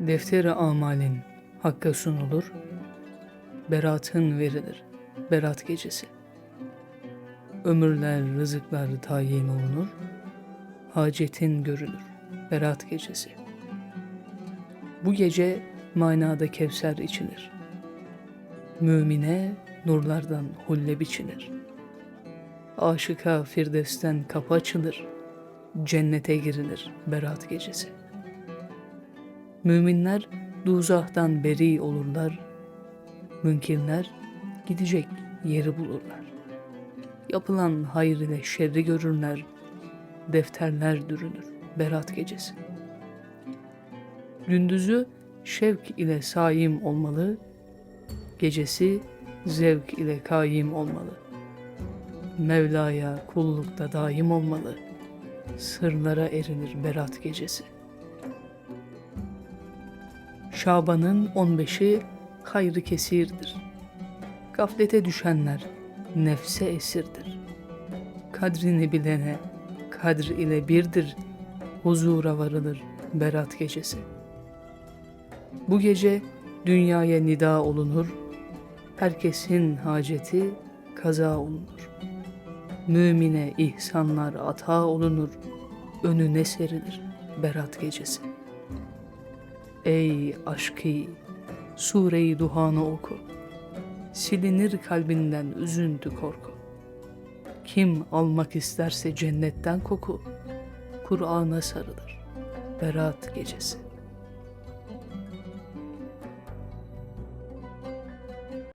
Defteri amalin hakka sunulur, beratın verilir, berat gecesi. Ömürler, rızıklar tayin olunur, hacetin görülür, berat gecesi. Bu gece manada kevser içilir. Mümine nurlardan hulle biçilir. Aşıka firdevsten kapı açılır, cennete girilir berat gecesi. Müminler duzahtan beri olurlar, münkirler gidecek yeri bulurlar. Yapılan hayır ile şerri görürler, defterler dürünür berat gecesi. Gündüzü şevk ile saim olmalı, gecesi zevk ile kaim olmalı. Mevla'ya kullukta daim olmalı, sırlara erinir berat gecesi. Şaban'ın 15'i hayrı kesirdir. Gaflete düşenler nefse esirdir. Kadrini bilene kadr ile birdir, huzura varılır berat gecesi. Bu gece dünyaya nida olunur, herkesin haceti kaza olunur. Mümine ihsanlar ata olunur, önüne serilir berat gecesi. Ey aşkı, Sure-i Duhan'ı oku. Silinir kalbinden üzüntü korku. Kim almak isterse cennetten koku, Kur'an'a sarılır. Berat gecesi.